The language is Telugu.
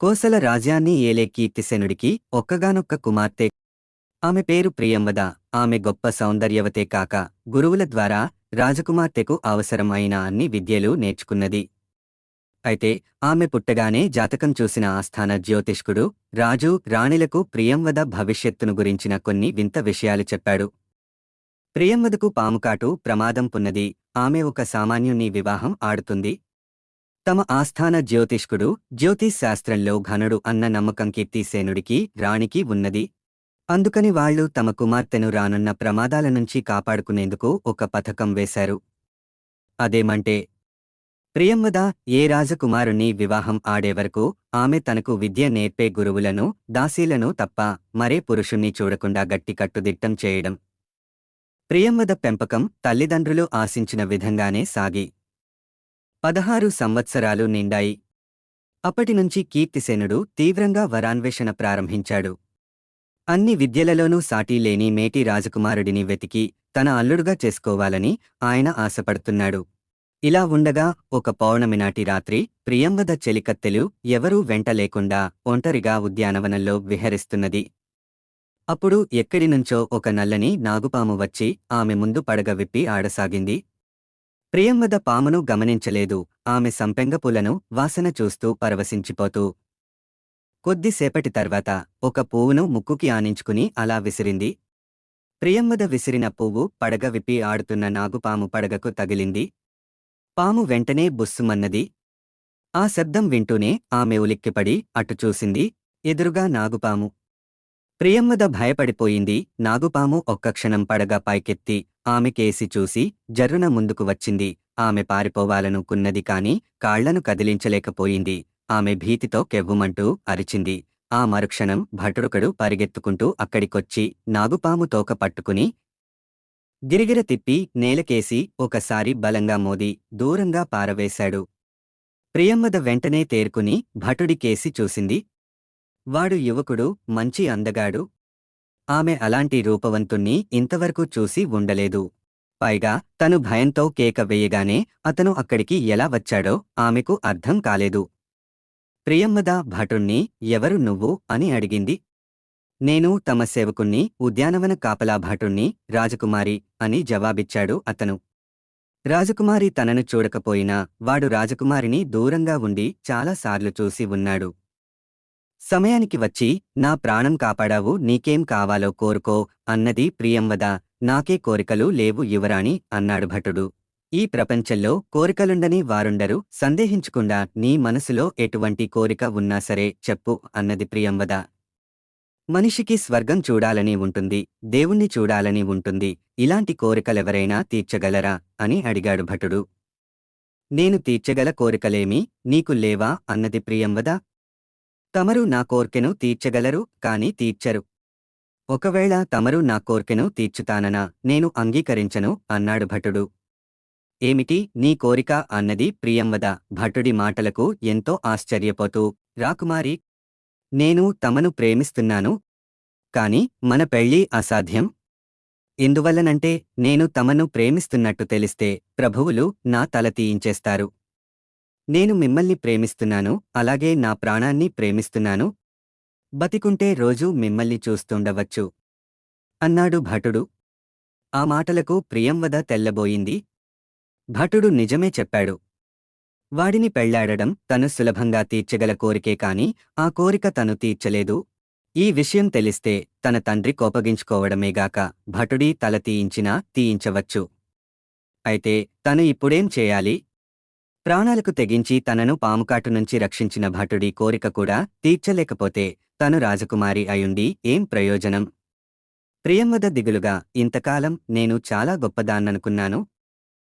కోసల రాజ్యాన్ని ఏలే కీర్తిసేనుడికి ఒక్కగానొక్క కుమార్తె. ఆమె పేరు ప్రియంవద. ఆమె గొప్ప సౌందర్యవతే కాక గురువుల ద్వారా రాజకుమార్తెకు అవసరం అయిన అన్ని విద్యలు నేర్చుకున్నది. అయితే ఆమె పుట్టగానే జాతకం చూసిన ఆస్థాన జ్యోతిష్కుడు రాజు రాణిలకు ప్రియంవద భవిష్యత్తును గురించిన కొన్ని వింత విషయాలు చెప్పాడు. ప్రియంవదకు పాముకాటు ప్రమాదం పున్నది. ఆమె ఒక సామాన్యుని వివాహం ఆడుతుంది. తమ ఆస్థాన జ్యోతిష్కుడు జ్యోతిష్ శాస్త్రంలో ఘనుడు అన్న నమ్మకం కీర్తిసేనుడికి రాణికి ఉన్నది. అందుకని వాళ్ళు తమ కుమార్తెను రానున్న ప్రమాదాల నుంచి కాపాడుకునేందుకు ఒక పథకం వేశారు. అదేమంటే ప్రియంవద ఏ రాజకుమారుణ్ణి వివాహం ఆడే వరకు ఆమె తనకు విద్య నేర్పే గురువులను దాసీలను తప్ప మరే పురుషుణ్ణి చూడకుండా గట్టి కట్టుదిట్టం చేయడం. ప్రియంవద పెంపకం తల్లిదండ్రులు ఆశించిన విధంగానే సాగి పదహారు సంవత్సరాలు నిండాయి. అప్పటినుంచి కీర్తిసేనుడు తీవ్రంగా వరాన్వేషణ ప్రారంభించాడు. అన్ని విద్యలలోనూ సాటి లేని మేటి రాజకుమారుడిని వెతికి తన అల్లుడుగా చేసుకోవాలని ఆయన ఆశపడుతున్నాడు. ఇలా ఉండగా ఒక పౌర్ణమి నాటి రాత్రి ప్రియంవద చెలికత్తెలు ఎవరూ వెంట లేకుండా ఒంటరిగా ఉద్యానవనంలో విహరిస్తున్నది. అప్పుడు ఎక్కడినుంచో ఒక నల్లని నాగుపాము వచ్చి ఆమె ముందు పడగ విప్పి ఆడసాగింది. ప్రియంవద పామును గమనించలేదు. ఆమె సంపెంగపూలను వాసన చూస్తూ పరవశించిపోతూ కొద్దిసేపటి తర్వాత ఒక పువ్వును ముక్కుకి ఆనించుకుని అలా విసిరింది. ప్రియంవద విసిరిన పువ్వు పడగ విప్పి ఆడుతున్న నాగుపాము పడగకు తగిలింది. పాము వెంటనే బుస్సుమన్నది. ఆ శబ్దం వింటూనే ఆమె ఉలిక్కిపడి అటు చూసింది. ఎదురుగా నాగుపాము ప్రియంవద భయపడిపోయింది. నాగుపాము ఒక్క క్షణం పడగా పైకెత్తి ఆమె కేసి చూసి జర్రున ముందుకు వచ్చింది. ఆమె పారిపోవాలనుకున్నది కాని కాళ్ళను కదిలించలేకపోయింది. ఆమె భీతితో కెవ్వుమంటూ అరిచింది. ఆ మరుక్షణం భటుడుకడు పరిగెత్తుకుంటూ అక్కడికొచ్చి నాగుపాము తోక పట్టుకుని గిరిగిర తిప్పి నేలకేసి ఒకసారి బలంగా మోది దూరంగా పారవేశాడు. ప్రియంవద వెంటనే తేరుకుని భటుడి కేసి చూసింది. వాడు యువకుడు మంచి అందగాడు. ఆమె అలాంటి రూపవంతుణ్ణి ఇంతవరకు చూసి ఉండలేదు. పైగా తను భయంతో కేక వేయగానే అతను అక్కడికి ఎలా వచ్చాడో ఆమెకు అర్థం కాలేదు. ప్రియమ్మద భటుణ్ణి ఎవరు నువ్వు అని అడిగింది. నేను తమ సేవకుణ్ణి ఉద్యానవన కాపలా భటుణ్ణి రాజకుమారి అని జవాబిచ్చాడు అతను. రాజకుమారి తనను చూడకపోయినా వాడు రాజకుమారిని దూరంగా ఉండి చాలాసార్లు చూసి ఉన్నాడు. సమయానికి వచ్చి నా ప్రాణం కాపాడావు నీకేం కావాలో కోరుకో అన్నది ప్రియంవద నాకే కోరికలు లేవు యువరాణి అన్నాడు భటుడు. ఈ ప్రపంచంలో కోరికలుండని వారుండరు సందేహించకుండా నీ మనసులో ఎటువంటి కోరిక ఉన్నా సరే చెప్పు అన్నది ప్రియంవద. మనిషికి స్వర్గం చూడాలని ఉంటుంది దేవుణ్ణి చూడాలని ఉంటుంది ఇలాంటి కోరికలెవరైనా తీర్చగలరా అని అడిగాడు భటుడు. నేను తీర్చగల కోరికలేమీ నీకు లేవా? అన్నది ప్రియంవద. తమరు నా కోర్కెను తీర్చగలరు కాని తీర్చరు. ఒకవేళ తమరు నా కోర్కెను తీర్చుతాననా నేను అంగీకరించను అన్నాడు భటుడు. ఏమిటి నీ కోరిక అన్నది ప్రియంవద. భటుడి మాటలకు ఎంతో ఆశ్చర్యపోతూ రాకుమారి నేను తమను ప్రేమిస్తున్నాను కాని మన పెళ్ళి అసాధ్యం. ఎందువల్లనంటే నేను తమను ప్రేమిస్తున్నట్టు తెలిస్తే ప్రభువులు నా తల తీయించేస్తారు. నేను మిమ్మల్ని ప్రేమిస్తున్నాను అలాగే నా ప్రాణాన్ని ప్రేమిస్తున్నాను. బతికుంటే రోజూ మిమ్మల్ని చూస్తుండవచ్చు. అన్నాడు భటుడు. ఆ మాటలకు ప్రియంవద తెల్లబోయింది. భటుడు నిజమే చెప్పాడు. వాడిని పెళ్ళాడడం తను సులభంగా తీర్చగల కోరికే కాని ఆ కోరిక తను తీర్చలేదు. ఈ విషయం తెలిస్తే తన తండ్రి కోపగించుకోవడమేగాక భటుడి తల తీయించినా తీయించవచ్చు. అయితే తను ఇప్పుడేం చేయాలి? ప్రాణాలకు తెగించి తనను పాముకాటు నుంచి రక్షించిన భటుడి కోరిక కూడా తీర్చలేకపోతే తను రాజకుమారి అయుండి ఏం ప్రయోజనం? ప్రియంవద దిగులుగా ఇంతకాలం నేను చాలా గొప్పదాన్ననుకున్నాను